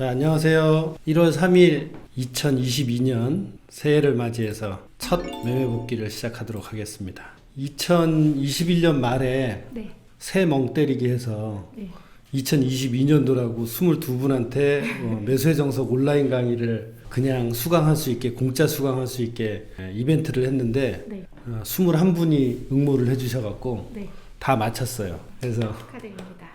자, 안녕하세요. 1월 3일 2022년 새해를 맞이해서 첫 매매 복귀를 시작하도록 하겠습니다. 2021년 말에 네. 새멍 때리기 해서 네. 2022년도라고 22분한테 어, 매수의 정석 온라인 강의를 그냥 수강할 수 있게 공짜 수강할 수 있게 예, 이벤트를 했는데 네. 어, 21분이 응모를 해주셔갖고 네. 다 마쳤어요. 그래서.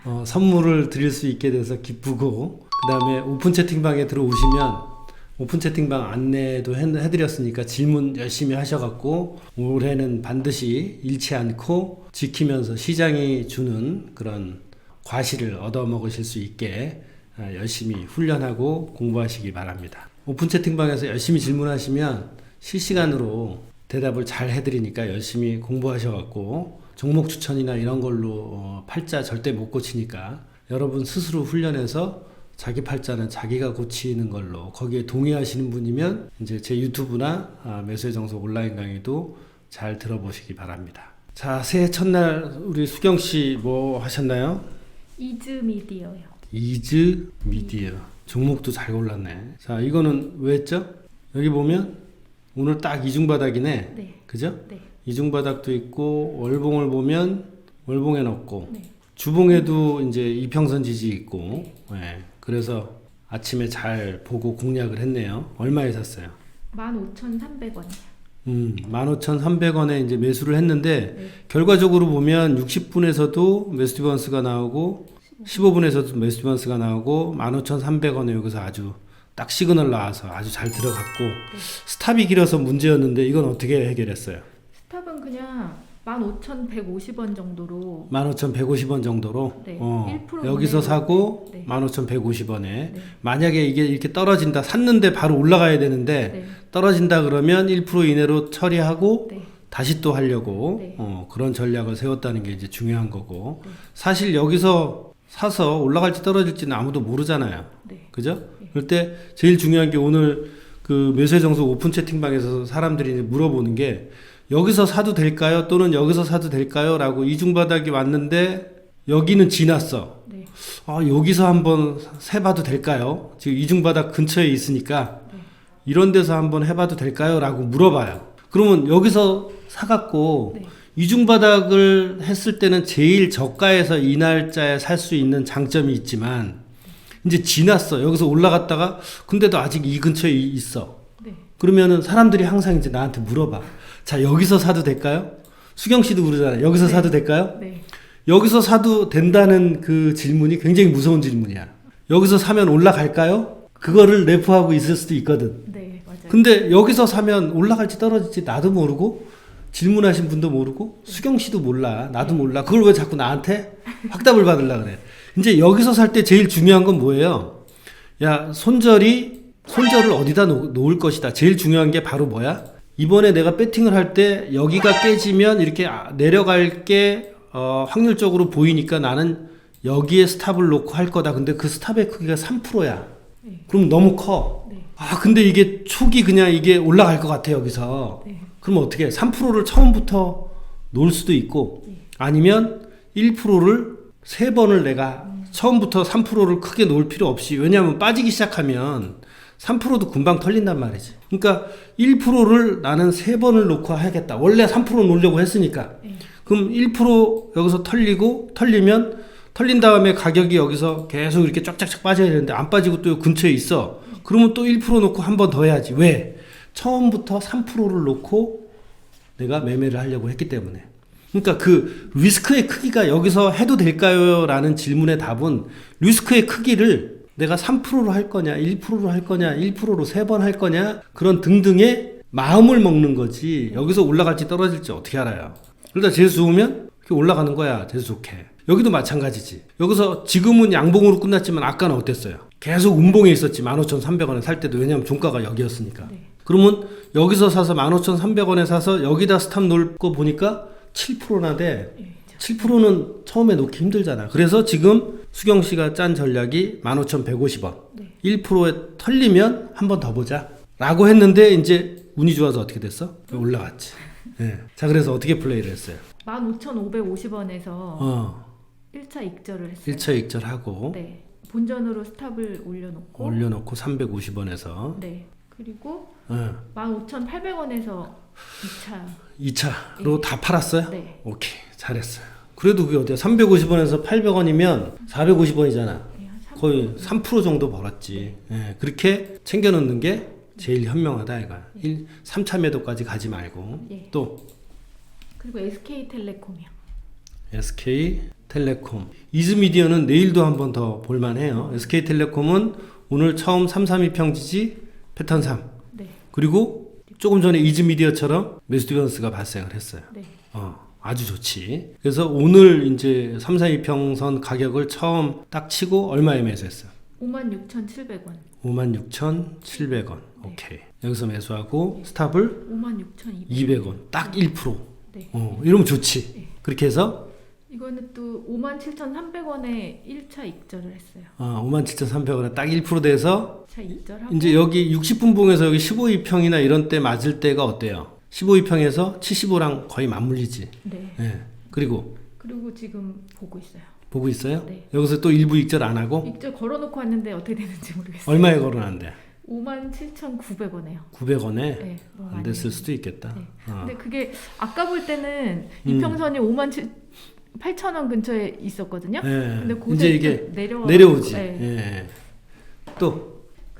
어, 선물을 드릴 수 있게 돼서 기쁘고 그 다음에 오픈 채팅방에 들어오시면 오픈 채팅방 안내도 해- 해드렸으니까 질문 열심히 하셔갖고 올해는 반드시 잃지 않고 지키면서 시장이 주는 그런 과실을 얻어먹으실 수 있게 아, 열심히 훈련하고 공부하시기 바랍니다. 오픈 채팅방에서 열심히 질문하시면 실시간으로 대답을 잘 해드리니까 열심히 공부하셔갖고 종목 추천이나 이런 걸로 어, 팔자 절대 못 고치니까 여러분 스스로 훈련해서 자기 팔자는 자기가 고치는 걸로 거기에 동의하시는 분이면 이제 제 유튜브나 아, 매수의 정석 온라인 강의도 잘 들어보시기 바랍니다. 자 새해 첫날 우리 수경 씨 뭐 하셨나요? 이즈 미디어요. 이즈 미디어 종목도 잘 골랐네. 자 이거는 왜 했죠? 여기 보면 오늘 딱 이중 바닥이네. 네. 그죠? 네. 이중 바닥도 있고 월봉을 보면 월봉에 넣고 네. 주봉에도 이제 이평선 지지 있고 예, 그래서 아침에 잘 보고 공략을 했네요. 얼마에 샀어요? 15,300원이요. 음, 15,300원에 이제 매수를 했는데 네. 결과적으로 보면 60분에서도 매수 디번스가 나오고 15분에서도 매수 디번스가 나오고 15,300원에 여기서 아주 딱 시그널 나와서 아주 잘 들어갔고 스탑이 길어서 문제였는데 이건 어떻게 해결했어요? 스탑은 그냥 15,150원 정도로 15,150원 정도로 네, 어, 1% 여기서. 사고 네. 15,150원에 네. 만약에 이게 이렇게 떨어진다 샀는데 바로 올라가야 되는데 네. 떨어진다 그러면 1% 이내로 처리하고 네. 다시 또 하려고 네. 어, 그런 전략을 세웠다는 게 이제 중요한 거고 네. 사실 여기서 사서 올라갈지 떨어질지는 아무도 모르잖아요. 네. 그죠? 그럴 때 제일 중요한 게 오늘 그 매수의 정석 오픈 채팅방에서 사람들이 물어보는 게 여기서 사도 될까요? 또는 여기서 사도 될까요? 라고 이중바닥이 왔는데 여기는 지났어. 네. 아, 여기서 한번 세봐도 될까요? 지금 이중바닥 근처에 있으니까 네. 이런 데서 한번 해봐도 될까요? 라고 물어봐요. 그러면 여기서 사갖고 네. 이중바닥을 했을 때는 제일 저가에서 이 날짜에 살 수 있는 장점이 있지만 이제 지났어. 여기서 올라갔다가 근데도 아직 이 근처에 이- 있어. 네. 그러면은 사람들이 항상 이제 나한테 물어봐. 자, 여기서 사도 될까요? 수경 씨도 그러잖아요. 여기서 네. 사도 될까요? 네. 여기서 사도 된다는 그 질문이 굉장히 무서운 질문이야. 여기서 사면 올라갈까요? 그거를 내포하고 있을 수도 있거든. 네. 맞아요. 근데 여기서 사면 올라갈지 떨어질지 나도 모르고 질문하신 분도 모르고 수경 씨도 몰라. 나도 몰라. 그걸 왜 자꾸 나한테 확답을 받으려 그래. 이제 여기서 살 때 제일 중요한 건 뭐예요? 야, 손절이 손절을 어디다 놓, 놓을 것이다. 제일 중요한 게 바로 뭐야? 이번에 내가 배팅을 할 때 여기가 깨지면 이렇게 아- 내려갈 게 어, 확률적으로 보이니까 나는 여기에 스탑을 놓고 할 거다. 근데 그 스탑의 크기가 3%야. 네. 그럼 너무 커. 네. 아, 근데 이게 초기 그냥 이게 올라갈 것 같아, 여기서. 네. 그럼 어떻게 해? 3%를 처음부터 놓을 수도 있고, 네. 아니면 1%를 세 번을 내가 처음부터 3%를 크게 놓을 필요 없이, 왜냐하면 빠지기 시작하면 3%도 금방 털린단 말이지. 그러니까 1%를 나는 세 번을 놓고 하겠다. 원래 3% 놓으려고 했으니까. 네. 그럼 1% 여기서 털리고, 털리면, 털린 다음에 가격이 여기서 계속 이렇게 쫙쫙쫙 빠져야 되는데, 안 빠지고 또 근처에 있어. 그러면 또 1% 놓고 한 번 더 해야지. 왜? 처음부터 3%를 놓고 내가 매매를 하려고 했기 때문에. 그러니까 그 리스크의 크기가 여기서 해도 될까요? 라는 질문의 답은 리스크의 크기를 내가 3%로 할 거냐, 1%로 할 거냐, 1%로 세 번 할 거냐, 그런 등등의 마음을 먹는 거지. 여기서 올라갈지 떨어질지 어떻게 알아요? 그러다 재수 좋으면 이렇게 올라가는 거야. 재수 좋게. 여기도 마찬가지지. 여기서 지금은 양봉으로 끝났지만 아까는 어땠어요? 계속 음봉에 있었지. 15,300원에 살 때도. 왜냐면 종가가 여기였으니까. 네. 그러면 여기서 사서 15,300원에 사서 여기다 스탑 놓을 거 보니까 7%나 돼. 네. 7%는 처음에 놓기 힘들잖아. 그래서 지금 수경 씨가 짠 전략이 15,150원. 네. 1%에 털리면 한 번 더 보자. 라고 했는데 이제 운이 좋아서 어떻게 됐어? 올라갔지. 예. 자, 그래서 어떻게 플레이를 했어요? 15,550원에서 어, 1차 익절을 했어요. 1차 익절하고 네. 본전으로 스탑을 올려놓고 올려놓고 350원에서 네 그리고 어, 15,800원에서 2차 2차로 다 팔았어요? 네 오케이 잘했어요. 그래도 그게 어때요? 350원에서 800원이면 450원이잖아. 네, 한 삼- 거의 3% 정도 벌었지. 예, 그렇게 챙겨놓는 게 제일 현명하다 이가. 1, 3차 매도까지 가지 말고 예. 또 그리고 SK텔레콤이요. SK 텔레콤, 이즈미디어는 내일도 한 번 더 볼만해요. SK 텔레콤은 오늘 처음 332평 지지 패턴 3 네 그리고 조금 전에 이즈미디어처럼 디버런스가 발생을 했어요. 네. 어, 아주 좋지. 그래서 오늘 이제 332평선 가격을 처음 딱 치고 얼마에 매수했어요? 56,700원. 56,700원. 오케이. 여기서 매수하고 스탑을 56,200원. 200원. 딱 1%. 네. 어, 이러면 좋지. 그렇게 해서 이거는 또 57,300원에 1차 익절을 했어요. 어, 57,300원에 딱 1% 돼서 1차 익절하고 이제 여기 60분봉에서 여기 15이평이나 이런 때 맞을 때가 어때요? 15이평에서 75랑 거의 맞물리지. 네. 예. 그리고 그리고 지금 보고 있어요. 보고 있어요? 네. 여기서 또 일부 익절 안 하고 익절 걸어놓고 왔는데 어떻게 되는지 모르겠어요. 얼마에 걸어놨는데? 57,900원에요. 900원에 네. 너무 안 많이 됐을. 수도 있겠다. 네. 어. 근데 그게 아까 볼 때는 음. 이평선이 5만 7 8천 원 근처에 있었거든요. 예. 근데 고대 이제 이게 내려오지. 네. 예. 또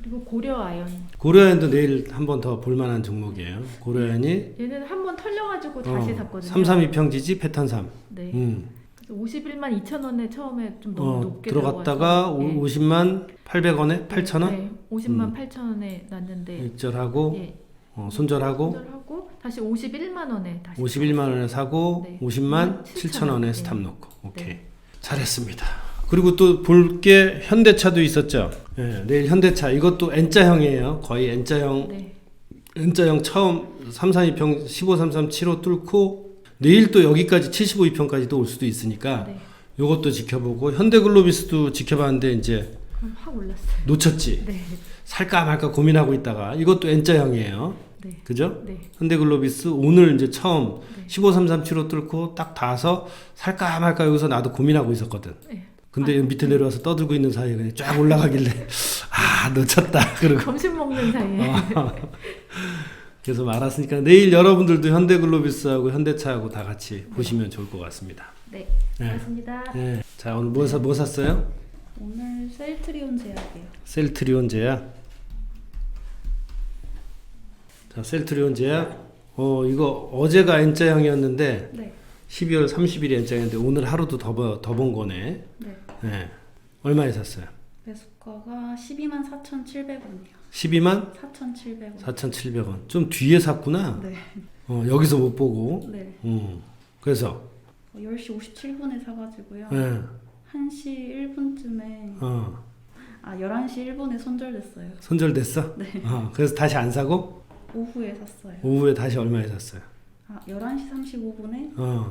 그리고 고려 아연 고려아연도 내일 한 번 더 볼만한 종목이에요. 고려아연이 얘는 한 번 털려가지고 다시 어, 샀거든요. 332평 지지 패턴 3. 네. 음. 그래서 51만 2천 원에 처음에 좀 너무 어, 높게 들어갔다가 들어가서, 예. 50만 800원에 8,000원 네, 50만 음. 8천 원에 났는데 익절하고 예, 어, 손절하고 손절하고 다시 51만 원에 다시 51만 원에 사고 네. 50만 7,000 7천 원에 네. 스탑 놓고. 오케이. 네. 잘했습니다. 그리고 또 볼 게 현대차도 있었죠. 예, 내일 현대차 이것도 N자형이에요. 거의 N자형 네. N자형 처음 332평 15337호 뚫고 내일 또 여기까지 75이평까지도 올 수도 있으니까 네. 요것도 지켜보고 현대글로비스도 지켜봤는데 이제 그럼 확 올랐어요. 놓쳤지. 네. 살까 말까 고민하고 있다가 이것도 N자형이에요. 네. 그죠? 네. 현대글로비스 오늘 이제 처음 네. 15337호 뚫고 딱 닿아서 살까 말까 여기서 나도 고민하고 있었거든. 네. 근데 밑에 내려와서 떠들고 있는 사이에 그냥 쫙 올라가길래 아 놓쳤다 그러고 점심 먹는 사이에 어. 그래서 말았으니까 내일 여러분들도 현대글로비스하고 현대차하고 다 같이 보시면 좋을 것 같습니다. 네. 네. 고맙습니다. 네. 자 오늘 뭐, 사, 뭐 샀어요? 오늘 셀트리온 제약이요. 셀트리온 제약. 자 셀트리온 제약. 어 이거 어제가 N자형이었는데 네. 12월 30일이 N자형인데 오늘 하루도 더본 거네. 네. 네. 얼마에 샀어요? 매수가가 12만 4,700원이요. 12만 4,700원. 4,700원. 좀 뒤에 샀구나. 네. 어, 여기서 못 보고. 네. 음. 그래서 어, 10시 57분에 사가지고요. 예. 1시 1분쯤에 어, 아 11시 1분에 손절됐어요. 손절됐어? 네. 어, 그래서 다시 안 사고 오후에 샀어요. 오후에 다시 얼마에 샀어요? 아 11시 35분에 어,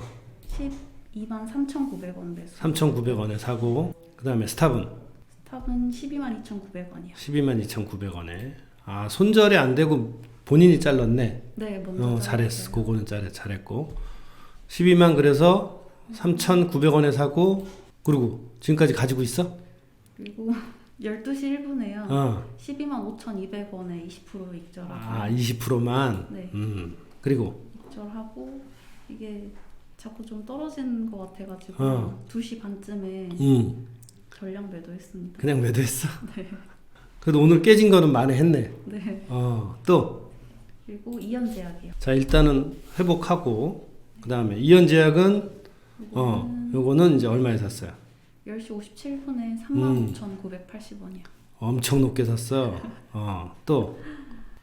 12만 3,900원 매수. 3,900원에 사고 그다음에 스탑은 스탑은 12만 2,900원이요. 122,900원에. 아, 손절이 안 되고 본인이 잘랐네. 네, 먼저 어. 잘했어. 그거는 잘해, 잘했고. 12만 그래서 3,900원에 사고 그리고 지금까지 가지고 있어? 그리고 12시 1분에요. 어. 12만 5,200원에 20% 익절하고 아, 20%만. 네. 음. 그리고 익절하고 이게 자꾸 좀 떨어지는 것 같아가지고 어. 2시 반쯤에 음. 전량 매도했습니다. 그냥 매도했어. 네. 그래도 오늘 깨진 거는 많이 했네. 네. 어. 또 그리고 이연제약이요. 자, 일단은 회복하고 그다음에 이연제약은 어, 요거는 이제 얼마에 샀어요? 10시 57분에 음. 35,980원이요. 엄청 높게 샀어. 어. 또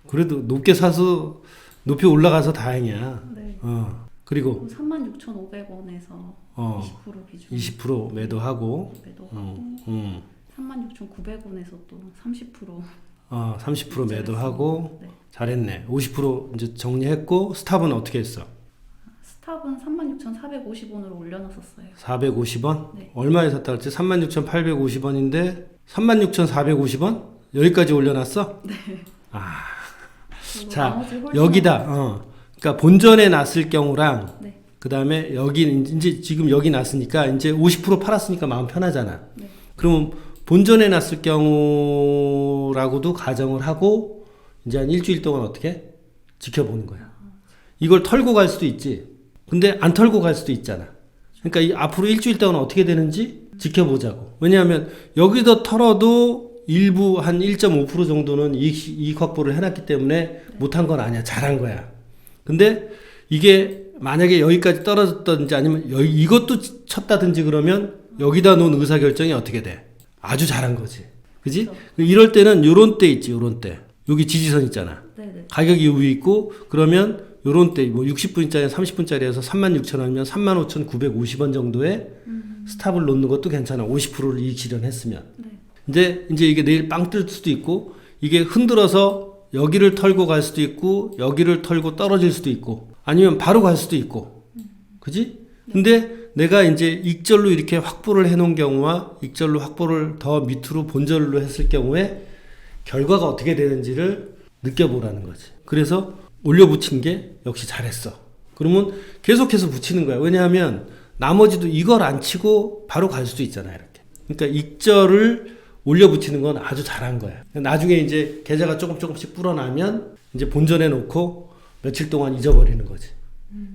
그래도 높게 사서 높이 올라가서 다행이야. 네. 어. 그리고 36,500원에서 어. 20% 비중 20% 매도하고 매도하고 음. 음. 36,900원에서 또 30% 어, 30% 매도하고 네. 잘했네. 50% 이제 정리했고 스탑은 어떻게 했어? 스탑은 36,450원으로 올려놨었어요. 450원? 네. 얼마에 샀다 그랬지? 36,850원인데 36,450원? 여기까지 올려놨어? 네. 아, 자, 여기다. 어. 그러니까 본전에 났을 경우랑 네. 그다음에 여기 이제 지금 여기 났으니까 이제 50% 팔았으니까 마음 편하잖아. 네. 그러면 본전에 놨을 경우라고도 가정을 하고 이제 한 일주일 동안 어떻게 지켜보는 거야. 이걸 털고 갈 수도 있지. 근데 안 털고 갈 수도 있잖아. 그러니까 이 앞으로 일주일 동안 어떻게 되는지 지켜보자고. 왜냐하면 여기서 털어도 일부 한 1.5% 정도는 이익, 이익 확보를 해놨기 때문에 못한 건 아니야. 잘한 거야. 근데 이게 만약에 여기까지 떨어졌든지 아니면 여기 이것도 쳤다든지 그러면 여기다 놓은 의사결정이 어떻게 돼? 아주 잘한 거지. 그지? 이럴 때는 요런 때 있지, 요런 때. 여기 지지선 있잖아. 네네. 가격이 위에 있고 그러면 요런 때 뭐 60분짜리 30분짜리에서 36,000원이면 35,950원 정도의 스탑을 놓는 것도 괜찮아. 50%를 이익 실현했으면. 네. 이제 이제 이게 내일 빵 뜰 수도 있고 이게 흔들어서 여기를 털고 갈 수도 있고 여기를 털고 떨어질 수도 있고 아니면 바로 갈 수도 있고. 그지? 근데 내가 이제 익절로 이렇게 확보를 해 놓은 경우와 익절로 확보를 더 밑으로 본절로 했을 경우에 결과가 어떻게 되는지를 느껴보라는 거지. 그래서 올려 붙인 게 역시 잘했어. 그러면 계속해서 붙이는 거야. 왜냐하면 나머지도 이걸 안 치고 바로 갈 수도 있잖아, 이렇게. 그러니까 익절을 올려 붙이는 건 아주 잘한 거야. 나중에 이제 계좌가 조금 조금씩 불어나면 이제 본전에 놓고 며칠 동안 잊어버리는 거지.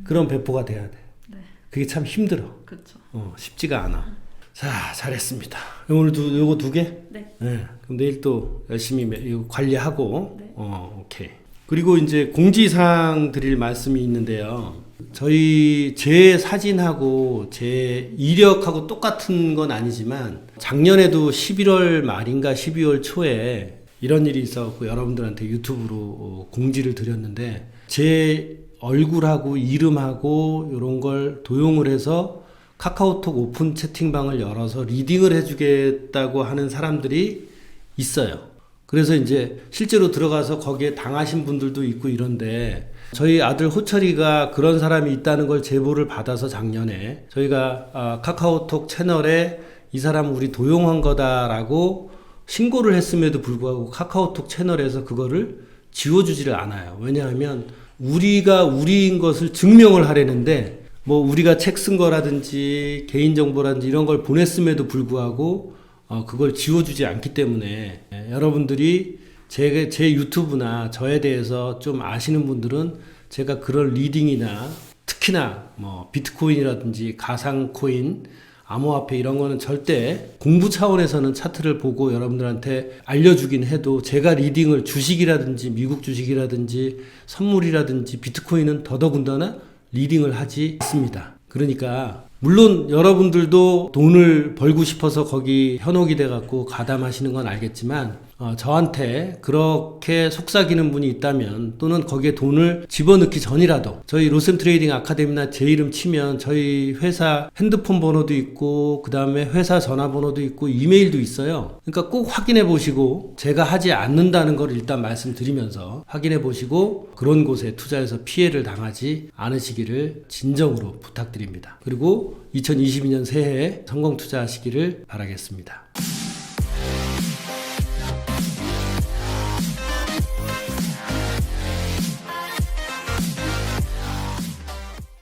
그런 배포가 돼야 돼. 네. 그게 참 힘들어. 그렇죠. 어, 쉽지가 않아. 자, 잘했습니다. 오늘 두, 요거 두 개? 네. 네. 그럼 내일 또 열심히 관리하고, 네. 어, 오케이. 그리고 이제 공지사항 드릴 말씀이 있는데요. 저희 제 사진하고 제 이력하고 똑같은 건 아니지만 작년에도 11월 말인가 12월 초에 이런 일이 있었고 여러분들한테 유튜브로 어, 공지를 드렸는데 제 얼굴하고 이름하고 이런 걸 도용을 해서 카카오톡 오픈 채팅방을 열어서 리딩을 해주겠다고 하는 사람들이 있어요. 그래서 이제 실제로 들어가서 거기에 당하신 분들도 있고 이런데 저희 아들 호철이가 그런 사람이 있다는 걸 제보를 받아서 작년에 저희가 아, 카카오톡 채널에 이 사람 우리 도용한 거다라고 신고를 했음에도 불구하고 카카오톡 채널에서 그거를 지워주지를 않아요. 왜냐하면 우리가 우리인 것을 증명을 하려는데 뭐 우리가 책 쓴 거라든지 개인정보라든지 이런 걸 보냈음에도 불구하고 어, 그걸 지워주지 않기 때문에 예, 여러분들이 제, 제 유튜브나 저에 대해서 좀 아시는 분들은 제가 그런 리딩이나 특히나 뭐 비트코인이라든지 가상코인 암호화폐 이런 거는 절대 공부 차원에서는 차트를 보고 여러분들한테 알려주긴 해도 제가 리딩을 주식이라든지 미국 주식이라든지 선물이라든지 비트코인은 더더군다나 리딩을 하지 않습니다. 그러니까 물론 여러분들도 돈을 벌고 싶어서 거기 현혹이 돼 갖고 가담하시는 건 알겠지만 어, 저한테 그렇게 속삭이는 분이 있다면 또는 거기에 돈을 집어넣기 전이라도 저희 로셈 트레이딩 아카데미나 제 이름 치면 저희 회사 핸드폰 번호도 있고 그 다음에 회사 전화번호도 있고 이메일도 있어요. 그러니까 꼭 확인해 보시고 제가 하지 않는다는 걸 일단 말씀드리면서 확인해 보시고 그런 곳에 투자해서 피해를 당하지 않으시기를 진정으로 부탁드립니다. 그리고 2022년 새해에 성공 투자하시기를 바라겠습니다.